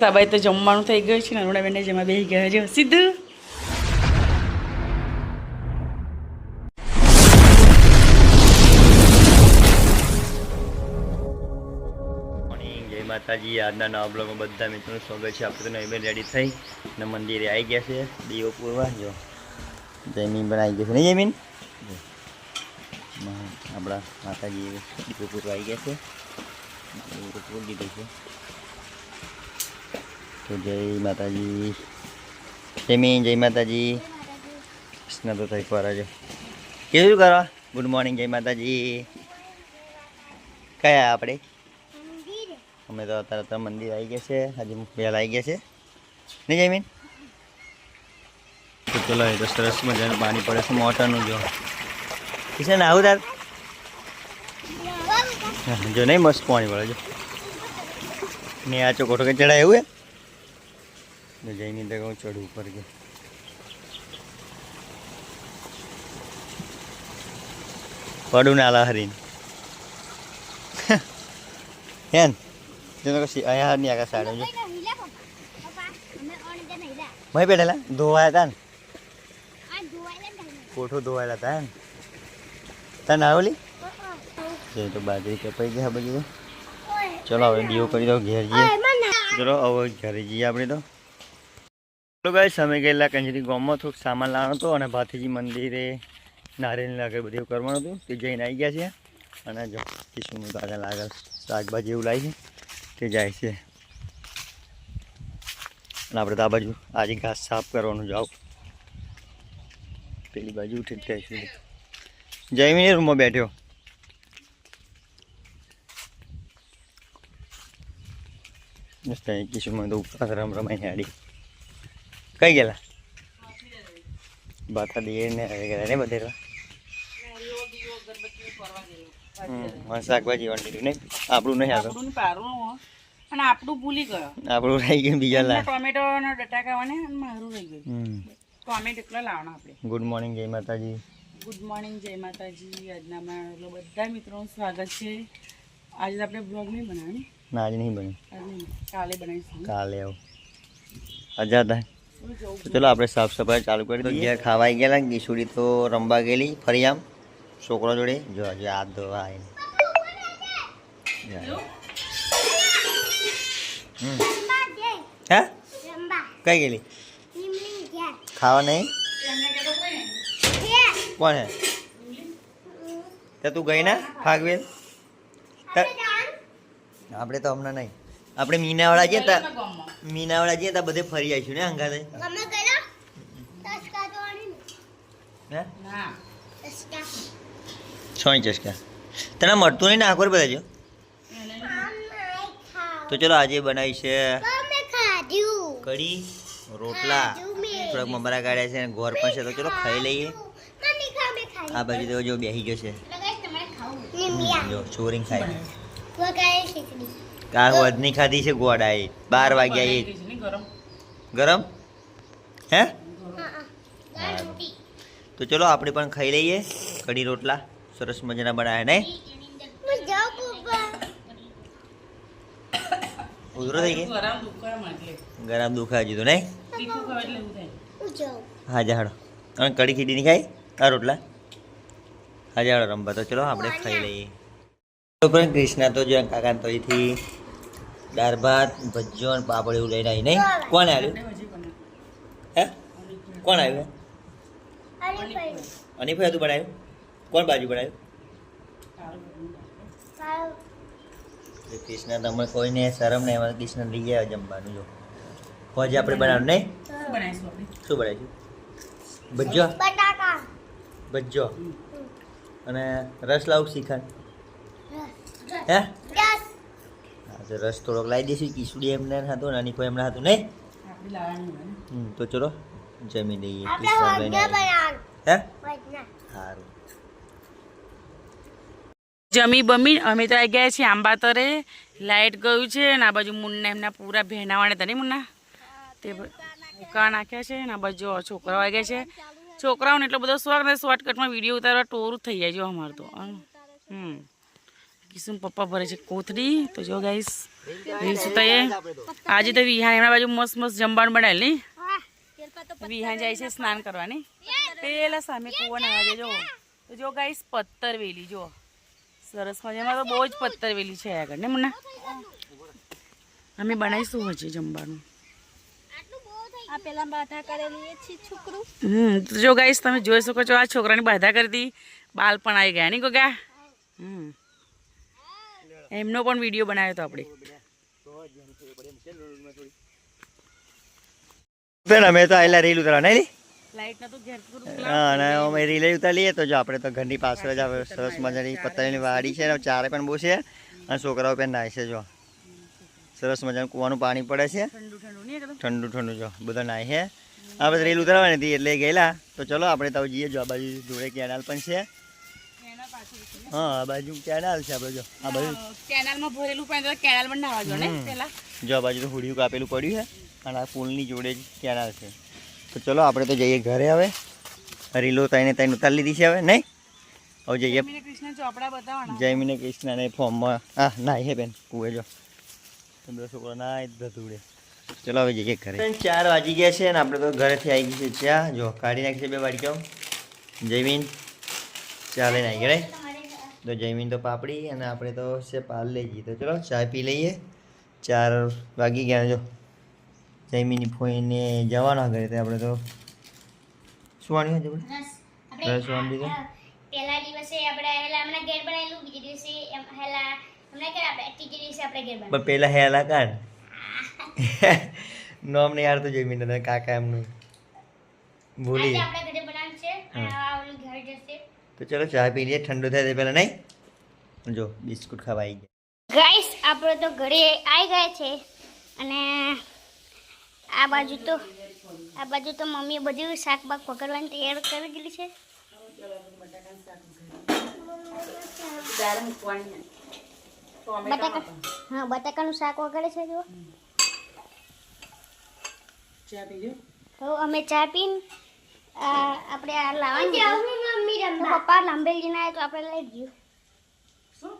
સાબાઈ તો જમવાનું થઈ ગયું છે નરુણા બેને જેમાં બેસી ગયા છે. સીધું જય માતાજી. આજના નવા બ્લોગમાં બધા મિત્રોનું સ્વાગત છે. આપણે તો નવી રેડી થઈ ને મંદિરે આવી ગયા છે. દીવો પૂરવા. જો જયમીન પણ આવી ગયા છે. નહીં જયમીન આપણા માતાજી દીવો પૂરવા આવી ગયા છે. દીવો છે. તો જય માતાજી. જયમીન જય માતાજી. કૃષ્ણ તો થઈ ફરા છે. કેવું કરવા ગુડ મોર્નિંગ જય માતાજી. કયા આપણે? અમે તો અત્યારે તો મંદિર આવી ગયા છે. હજી વહેલા આવી ગયા છે. નહીં જમીન તો ચલો, એ તો સરસ મજાનું પાણી પડે છે મોટરનું જો. કિશન આવું તાર? જો નહીં, મસ્ત પાણી પડે જો ને આ ચોકોટો કે ચડાય એવું હે? તો જઈને તો કહું ઉપર કે પડું નાલા હરીને. હેન જેનો કશી અહીંયા ની આગળ સાડે જો. મય બેઠેલા ધોવાયા હતા ને? કોઠો ધોવાયેલા હતા ને તને આવેલી જે તો બાજરી કપાઈ ગયા બધું. ચલો હવે દીવો કરી દો ઘેર જઈએ. ચલો હવે ઘરે જઈએ આપણે તો. ચલો ગાઈસ, અમે ગયેલા કંજરી ગામમાં થોડુંક સામાન લાવવાનો હતો અને ભાથીજી મંદિરે નારિયેળની આગળ બધું કરવાનું હતું તે જઈને આવી ગયા છે. અને જો કિશુનું આગળ આગળ શાકભાજી એવું લાવી છે તે જાય છે. અને આપણે તો આ બાજુ, આજે ઘાસ સાફ કરવાનું જાવ પેલી બાજુ ઉઠી જાય છે જયમીને રૂમમાં બેઠ્યો કિશુમાં તો ઉપર રમ રમાઈને હાડી. કઈ ગયેલા? બાથા દિયે ને હવે ને બધે હમ શાકભાજી વાંટી નહીં? આપણું નહીં આપણું પારું. અને આપણું ભૂલી ગયો. આપણું રહી ગયું બીજા લા ટોમેટો નો ડટા ખાવાને મારું રહી ગયું. ટોમેટો એકલા લાવવાના આપણે. ગુડ મોર્નિંગ જય માતાજી. ગુડ મોર્નિંગ જય માતાજી. આજના મારા બધા મિત્રોનું સ્વાગત છે. આજે આપણે બ્લોગ નહીં બનાવવાની. ના આજે નહીં બન્યું કાલે બનાવીશું. કાલે આવું. અજા થાય થોડું જવું તો ચલો આપણે સાફ સફાઈ ચાલુ કરી દઈએ. ઘેર ખાવાઈ ગયેલા ગીસુડી તો રમવા ગયેલી ફરી આમ. છોકરો જોડે. જો હજુ હાથ ધોવા આવીને હે? કઈ ગયેલી? ખાવા નહીં? કોણ હે? તે તું ગઈ ના ફાગવેલ આપણે તો હમણાં નહીં. આપણે મીનાવાળા જઈએ તા મીનાવાળા જઈએ તા બધે ફરી આવીશું ને અંગાતે હે? ના. સોય ચસકા તને મળતું નહીં ને આખો બધા જો? તો ચલો આજે બનાવી છે કઢી રોટલા થોડાક મમરા કાઢ્યા છે અને ગોળ પણ છે તો ચલો ખાઈ લઈએ. આ બાજુ તો જો બેસી ગયો છે. જો ચોરીને ખાય આ વધની ખાધી છે ગોળા એ બાર વાગ્યા એ ગરમ? ગરમ? હે? તો ચલો આપણે પણ ખાઈ લઈએ. કઢી રોટલા. સરસ મજાના બનાવ્યા નહીં? ઉધરો થઈ ગઈ ગરમ દુખાય જીધું નહીં? હા જાડો. અને કઢી ખીડી નહીં ખાઈ? આ રોટલા? હા જાડો રમવા. તો ચલો આપણે ખાઈ લઈએ. તો પણ કૃષ્ણા તો જો કાકા તો અહીંથી દાળ ભાત, ભજીયો અને પાપડ એવું લઈને આવી નહીં? કોણ આવ્યું? હે? કોણ આવ્યું? અનિભાઈ હતું બનાવ્યું? કોણ બાજુ બનાવ્યું? કૃષ્ણ તમે કોઈને શરમ નહીં એમાં કૃષ્ણ લઈ આવ્યા જમવાનું, જો. પછી આપણે બનાવવાનું, નહીં? શું બનાવીશું ભજીયો? ભજીયો. અને રસ લાવું શીખણ હે? રસ થોડોક લાવી દઈશું કિસુડી એમને હતું નાની કોઈ એમને હતું નહીં? હમ, તો ચલો જમી લઈએ. સારું જમી બમી અમે તો આવી ગયા છીએ આંબાતરે લાઇટ ગયું છે ને આ બાજુ મુન્ના એમના પૂરા ભેણાવાળા તને મુન્ના? તે ઉકા નાખ્યા છે ને આ બાજુ છોકરાઓ આવી ગયા છે. છોકરાઓને એટલો બધો શોખ ને શોર્ટકટમાં વીડિયો ઉતારવા ટોરું થઈ જાય જો અમારે તો. હમ. કિસુમ પપ્પા ભરે છે કોથળી તો જો ગાઈસ રીલ્સ તો એ આજે તો વિહાન એમના બાજુ મસ્ત મસ્ત જમવાનું બનાવેલ નહીં વિહાન જાય છે સ્નાન કરવાની પેલા સામે કૂવો નાવા જો તો જો ગાઈસ પથ્થર વેલી જો સરસ મજામાં તો બહુ જ પથ્થર વેલી છે આગળ ને મુન્ના અમે બનાવીશું હજી જમવાનું આ પેલા બાધા કરેલી એ છે છોકરું હમ તો જો ગાઈસ તમે જોઈ શકો છો આ છોકરાની બાધા કરી હતી બાલ પણ આવી ગયા નહીં ગોગા હમ એમનો પણ વીડિયો બનાવ્યો હતો આપણે. બેન અમે તો આયેલા રીલ ઉતારવા નહીં હા અમે રીલે ઉતારીએ તો જો આપણે તો ઘરની પાછળ જ આવે સરસ મજાની પતંગની વાડી છે ને ચારે પણ બહુ છે અને છોકરાઓ પણ નાય છે જો. સરસ મજાનું કૂવાનું પાણી પડે છે. ઠંડુ ઠંડુ નહીં એકદમ ઠંડુ ઠંડુ જો બધા નાય છે. આ બધા રીલ ઉતારવાની હતી એટલે ગયેલા. તો ચલો આપણે તો જઈએ જો આ બાજુ જોડે કેનાલ પણ છે. હા આ બાજુ કેનાલ છે આપણે જો. આ બાજુ. કેનાલમાં ભરેલું પાણી તો કેનાલમાં નાવા જો ને પેલા. જો આ બાજુ તો હુડિયું કાપેલું પડ્યું છે અને આ પુલની જોડે જ કેનાલ છે. તો ચલો આપણે તો જઈએ ઘરે હવે. રીલો તઈને તઈને ઉતારી લીધી છે હવે નહીં? હવે જઈએ. મને કૃષ્ણ ને જયમીને ફોર્મમાં. હા નાય હે બેન કુએ જો. તો છોકરો નાય ધધુડે. ચલો હવે જઈએ ઘરે. ચાર વાગી ગયા છે ને આપણે તો ઘરેથી આવી ગઈ છે ચા. જો કાઢી નાખી છે બે વાડકીઓ જયમીન ચા લઈને આવી તો જમીન તો પાપડી અને આપણે તો છે પાલ લઈ જઈએ. તો ચલો ચા પી લઈએ. ચાર વાગી ગયા જો. જમીનની ફોઈને જવાના ઘરે તો આપણે તો સુવાની હોય આપણે? રસ વાંધી પેલા દિવસે આપણે હેલા હમણાં ઘેર બનાવેલું બીજે દિવસે હેલા હમણાં કે આપણે ત્રીજે દિવસે આપણે ઘેર બનાવેલું પણ પેલા હેલા કાઢ. નોમ ને યાર તો જમીન ને કાકા એમનું. ભૂલી આપણે ઘરે બનાવવાનું છે અને આ ઓલું ઘર જશે તો ચલો ચા પી લઈએ. ઠંડુ થાય તે પહેલાં નહીં? જો બિસ્કુટ ખાવા આવી ગયા. ગાઈસ આપણે તો ઘરે આવી ગયા છે અને આ બાજુ તો આ બાજુ તો મમ્મીએ બધું શાક બાક પકડવાની તૈયાર કરી દીધી છે. બટાકા હા બટાકાનું શાક વગેરે છે જો ચા પીજો તો અમે ચા પીને આ આપણે આ લાવવાની તો પપ્પા લાંબેલી ના તો આપણે લઈ ગયું શું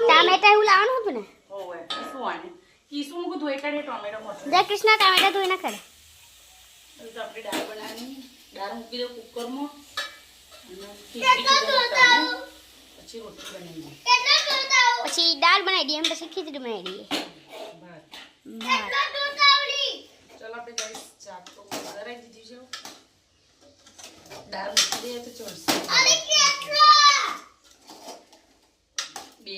ટામેટા એવું લાવવાનું હતું ને ઓવે શું આને કીસું મુકું ધોઈ કાઢે ટોમેટો મરચું જય કૃષ્ણ ટામેટા ધોઈ ના કરે તો આપણે દાળ બનાવવાની દાળ મૂકી દો કુકરમાં. પછી રોટલી બનાવી પછી દાળ બનાવી દઈએ એમ પછી ખીચડી બનાવી દઈએ. ચાલો આપણે ચાક તો વધારે દીધી છે દાળ મૂકી દઈએ તો ચોરસે બે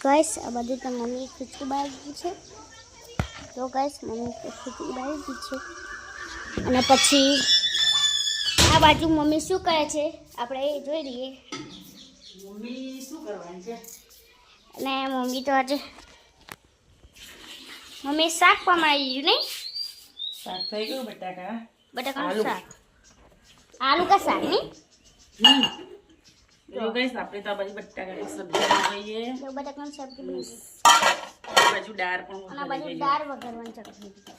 ગાઈસ આ બાજુ તો મમ્મી ખીચડી બાળી છે તો ગાઈસ મમ્મી ખીચડી બાળી દીધી છે અને પછી આ બાજુ મમ્મી શું કરે છે આપણે એ જોઈ લઈએ મમ્મી શું કરવાની છે અને મમ્મી તો આજે મમ્મી શાક પણ ગયું નહીં શાક થઈ ગયું બટાકા બટાકાનું આલુ. શાક આલુ કા શાક નહીં જો ગાઈસ આપણે તો આ બાજુ બટાકાની સબ્જી બનાવીએ તો બટાકાનું સબ્જી બની ગઈ. આ બાજુ દાળ પણ અને આ બાજુ વઘારી દાળ વઘારવાની ચટણી ગઈ.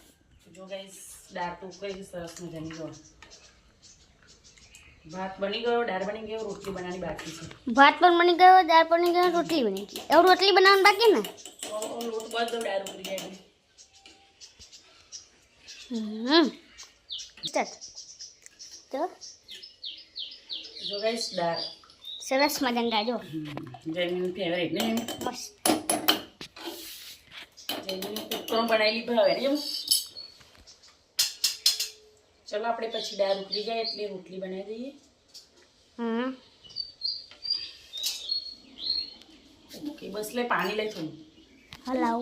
જો ગાઈસ દાળ તો ઉકળી ગઈ સરસ મજાની જો ભાત બની ગયો દાળ બની ગયો રોટલી બનાવવાની બાકી છે ભાત પણ બની ગયો દાળ પણ બની ગયો રોટલી બની ગઈ એવું રોટલી બનાવવાનું બાકી ને ઓ, ઓ, લોટ બધો દાળ ઉકળી જાય એટલે. હમ સ્ટાર્ટ. તો? જો ગાઈસ દાળ. સરસ મજાની જો. જયમીન ફેવરેટ ને. મસ્ત. જયમીન કુકરમાં બનાવેલી ભાવે એમ ચલો આપણે પછી દાળ ઉકળી જાય એટલે રોટલી બનાવી દઈએ. હમ. ઓકે બસ લે પાણી લઈ થોડું. હલાવ.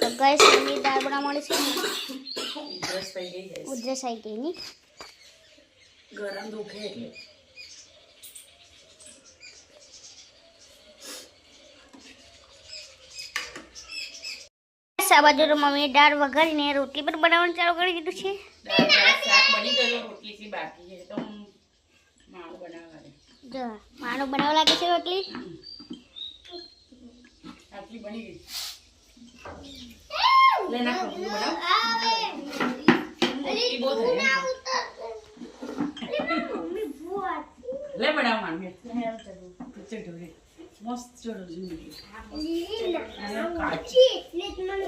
તો ગાઈસ દાળ બનાવવાની છે. ઉધરસ થઈ ગઈ ગાઈસ ઉધરસ આવી ગઈ ની? ગરમ દુખે એટલે. દાળ વઘારીને રોટલી પણ બનાવવાનું ચાલુ કરી દીધું છે. શાક બની ગયું રોટલી થી બાકી છે. તો હું માવું બનાવવા જો માનું બનાવવા લાગે છે રોટલી? આટલી બની ગઈ. લે નાખો બનાવ એમ. લે બનાવ માન ચલ ઢોળી મસ્ત ચડ્યું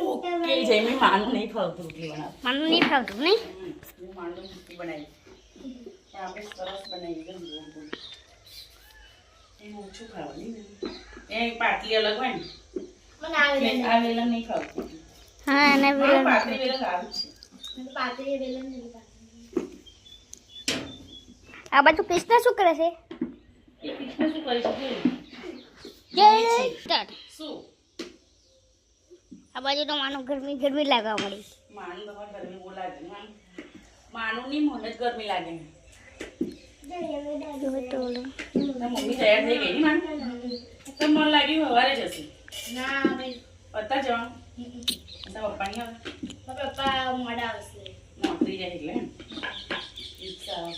ઓકે કે જમી માનું નહીં ફાવતું રોટલી બનાવ. મને નહીં ફાવતું નહીં? માનું રોટલી બનાવી આપણે સરસ બનાવી એકદમ ગોળ ગોળ એનું ઓછું ખાવાની. એ પાટલી અલગ હોય ને. એટલે આ નહીં ખાવતું હા અને વેલણ સારું છે. આ બાજુ કૃષ્ણ શું કરે છે? કૃષ્ણ શું કરી શકે જય શું? આ બાજુ તો માનું ગરમી ગરમી લાગવા મળી માનું તમારે ગરમી બહુ લાગે માનું. ની મને જ ગરમી લાગે મમ્મી તૈયાર થઈ ગઈ માન? લાગ્યું સવારે જશે ના પતા જવાનું. તારા પપ્પાની આવે. નોકરી જાય એટલે એમ. ઈચ્છા આવે.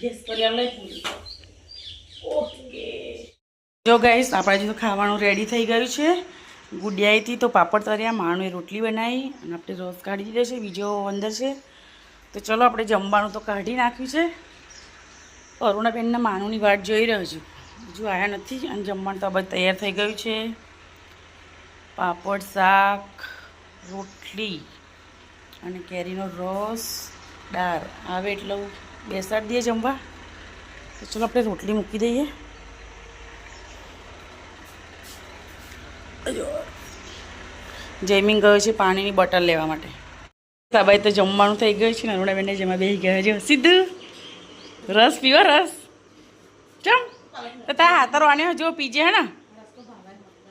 ગેસ કરી લઈ. ઓકે. જો ગાઈસ હજી તો ખાવાનું રેડી થઈ ગયું છે. ગુડિયાઈથી તો પાપડ તર્યા માણુએ રોટલી બનાવી અને આપણે રોસ કાઢી દીધો છે, બીજો અંદર છે. તો ચલો આપણે જમવાનું તો કાઢી નાખ્યું છે. અરુણાબેનના માનુની વાટ જોઈ રહ્યો છું. હજુ આવ્યા નથી અને જમવાનું તો બધા તૈયાર થઈ ગયું છે. પાપડ, શાક, રોટલી અને કેરીનો રસ, દાળ. આવે એટલે બેસાડી દઈએ જમવા? તો ચલો આપણે રોટલી મૂકી દઈએ. જયમીન ગયો છે પાણીની બોટલ લેવા માટે. સાબાઈ તો જમવાનું થઈ ગયું છે ને અરુણાબેનને જેમાં બેસી ગયા છે. સીધું રસ પીવો, રસ. ચમ. તો તારા હાથર આને જો પીજે હે ને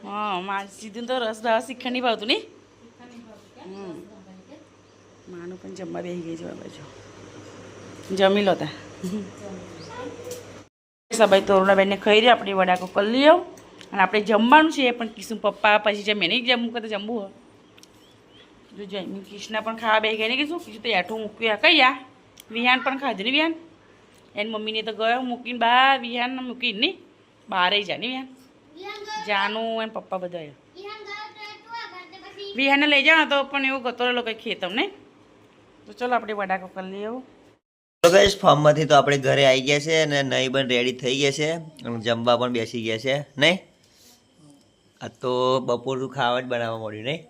હા મા સીધું તો રસ દાવા શીખા નહીં ભાવતું નહીં. માનું પણ જમવા બેસી ગઈ છે બાજુ. જમી લો તા. સભાઈ તોરણાબેનને ખાઈ રહી આપણે વડાકો કરી લઈ આવ. અને આપણે જમવાનું છે પણ કિશું. પપ્પા પછી જમે નહીં જમવું કે તો જમવું હોય. જો જમી કૃષ્ણ પણ ખાવા બે ગયા ને કીધું કીધું તો એઠું મૂક્યું આ વિહાન પણ ખાધું ને વિહાન? એની મમ્મીને તો ગયો, મૂકીને બહાર વિહાન મૂકીને નહીં? બહારે જાય ને વિહાન. જાનું એમ પપ્પા બધા વિહાને લઈ જાઓ તો પણ એવું ગતો રહેલો કંઈ ખેતમ ને તો ચલો આપણે વડાકો કરી લઈએ તો ગઈશ ફોર્મમાંથી તો આપણે ઘરે આવી ગયા છે અને નહીં પણ રેડી થઈ ગયા છે અને જમવા પણ બેસી ગયા છે. નહીં આ તો બપોરનું ખાવા જ બનાવવા મળ્યું નહીં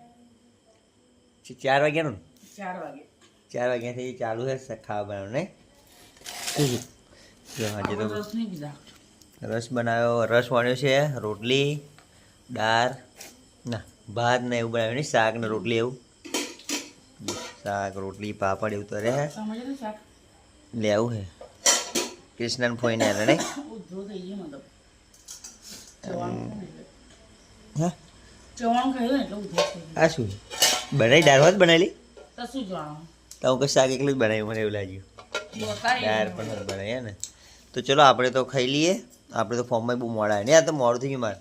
ચાર વાગ્યાનું? ચાર વાગે. ચાર વાગ્યાથી ચાલુ છે ખાવા બનાવવાનું નહીં આજે તો રસ બનાવ્યો. રસ વણ્યો છે રોટલી દાળ ના ભાત ને એવું બનાવ્યું નહીં શાક ને રોટલી એવું. શાક રોટલી પાપડ એવું તો રહે. લેવું હે. કૃષ્ણન ફોઈને આવે ને. હા? શું? બનાવી? દાળ ભાત બનાવેલી? તો હું કઈ શાક એકલું જ બનાવ્યું મને એવું લાગ્યું. દાળ પણ બનાવીએ ને? તો ચલો આપણે તો ખાઈ લઈએ. આપણે તો ફોર્મમાં બહુ મોડા ને નહીં આ તો મોડું થઈ ગયું મારે.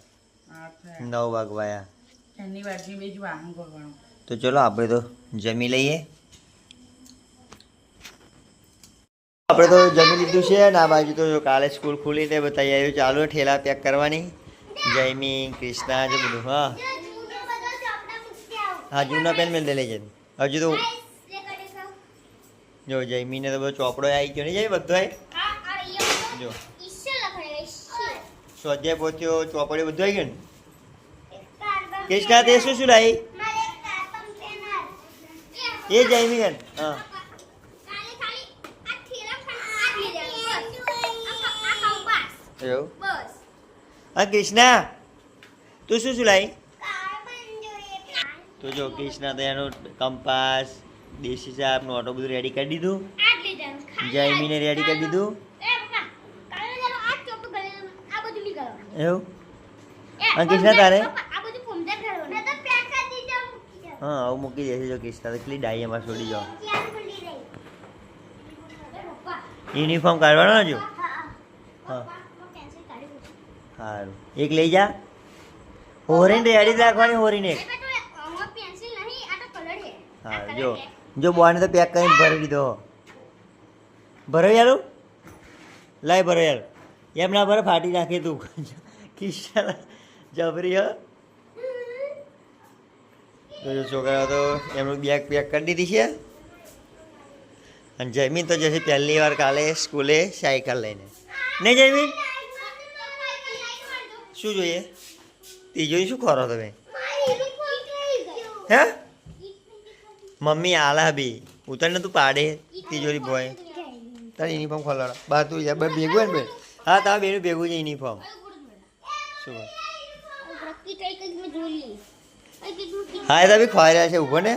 નવ વાગવાયા. તો ચલો આપણે તો જમી લઈએ. આપણે તો જમી લીધું છે અને આ બાજુ તો કાલે સ્કૂલ ખુલી તે બધી તૈયારીઓ ચાલુ ઠેલા પેક કરવાની. જયમી કૃષ્ણા જો બધું હા. હા જૂના પેન મેં લઈ જાય હજુ તો જો જયમીને તો બધો ચોપડો આવી ગયો. નહીં જાય બધો જો. સ્વાધ્યાય પહોંચ્યો ચોપડી બધું આવી ગયું ને? કૃષ્ણા તે શું શું લાવી એ જયમી બેન હા. એવું? હા કૃષ્ણા તું શું શું લાવી તો જો કૃષ્ણા તો એનું કંપાસ દેશી સાપ ઓટો બધું રેડી કરી દીધું. જયમીને રેડી કરી દીધું. એવું? હા, કૃષ્ણા તારે? હા આવું મૂકી દેશે જો કૃષ્ણા તો કેટલી ડાઈ એમાં છોડી જાઓ. યુનિફોર્મ કાઢવાનો હજુ? હા સારું એક લઈ જા. હોરીને રેડી રાખવાની હોરીને એક. હા જો. જો બોને તો પેક કરીને ભરી દીધો. ભરો યાર લાય ભરો યાર એમ ના ભરે ફાટી નાખે તું. કિસ્સા જબરી તો છોકરાઓ તો એમનું બેગ પેક કરી દીધી છે અને જયમીન તો જશે પહેલી વાર કાલે સ્કૂલે સાયકલ લઈને નહીં જયમીન શું જોઈએ તિજોરી શું ખોરો તમે હે મમ્મી આલા બી ઉતરને તું પાડે તિજોરી ભોય તારે યુનિફોર્મ ખોલાડો બહાર તું બે ભેગું ને બે હા તારા બેનું ભેગું છે યુનિફોર્મ શું બોલ? હા એ તો બી ખોઈ રહ્યા છે ઊભો ને